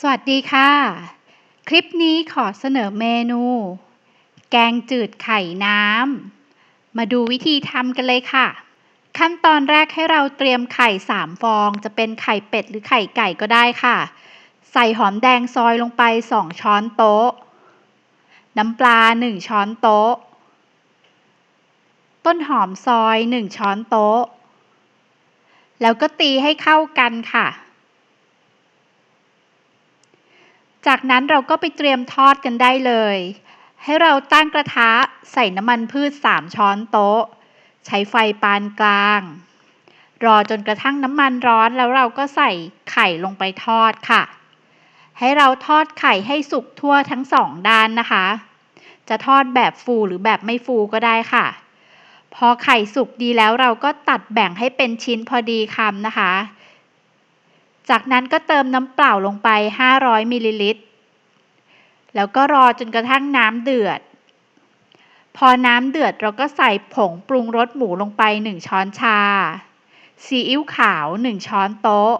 สวัสดีค่ะ คลิปนี้ขอเสนอเมนู แกงจืดไข่น้ำ มาดูวิธีทำกันเลยค่ะ ขั้นตอนแรกให้เราเตรียมไข่ 3 ฟอง จะเป็นไข่เป็ดหรือไข่ไก่ก็ได้ค่ะ ใส่หอมแดงซอยลงไป 2 ช้อนโต๊ะ น้ำปลา 1 ช้อนโต๊ะ ต้นหอมซอย 1 ช้อนโต๊ะ แล้วก็ตีให้เข้ากันค่ะ จากนั้นเราก็ไปเตรียมทอดกันได้เลย ให้เราตั้งกระทะใส่น้ำมันพืช 3 ช้อนโต๊ะ ใช้ไฟปานกลาง รอจนกระทั่งน้ำมันร้อนแล้วเราก็ใส่ไข่ลงไปทอดค่ะ ให้เราทอดไข่ให้สุกทั่วทั้งสองด้านนะคะ จะทอดแบบฟูหรือแบบไม่ฟูก็ได้ค่ะ พอไข่สุกดีแล้วเราก็ตัดแบ่งให้เป็นชิ้นพอดีคำนะคะ จากนั้นก็เติมน้ำเปล่าลงไป 500มิลลิลิตร แล้วก็รอจนกระทั่งน้ำเดือด พอน้ำเดือดเราก็ใส่ผงปรุงรสหมูลงไป 1 ช้อนชา ซีอิ๊วขาว 1 ช้อนโต๊ะ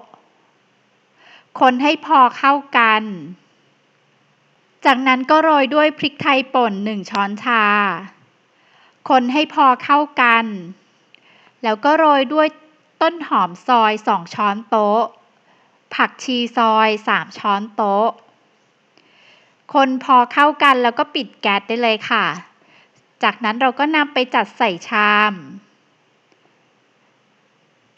คนให้พอเข้ากัน จากนั้นก็โรยด้วยพริกไทยป่น 1 ช้อนชา คนให้พอเข้ากัน แล้วก็โรยด้วยต้นหอมซอย 2 ช้อนโต๊ะ ผักชีซอย3ช้อนโต๊ะ คนพอเข้ากันแล้วก็ปิดแก๊สได้เลยค่ะ จากนั้นเราก็นำไปจัดใส่ชาม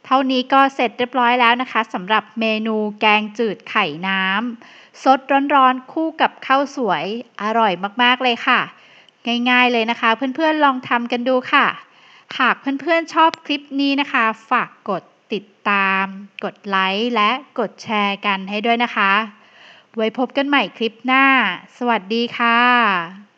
เท่านี้ก็เสร็จเรียบร้อยแล้วนะคะสำหรับเมนูแกงจืดไข่น้ำสดร้อนๆ คู่กับข้าวสวยอร่อยมากๆเลยค่ะ ง่ายๆเลยนะคะ เพื่อนๆลองทำกันดูค่ะ หากเพื่อนๆชอบคลิปนี้นะคะ ฝากกด ติดตาม กดไลค์ และกดแชร์กันให้ด้วยนะคะ ไว้พบกันใหม่คลิปหน้า สวัสดีค่ะ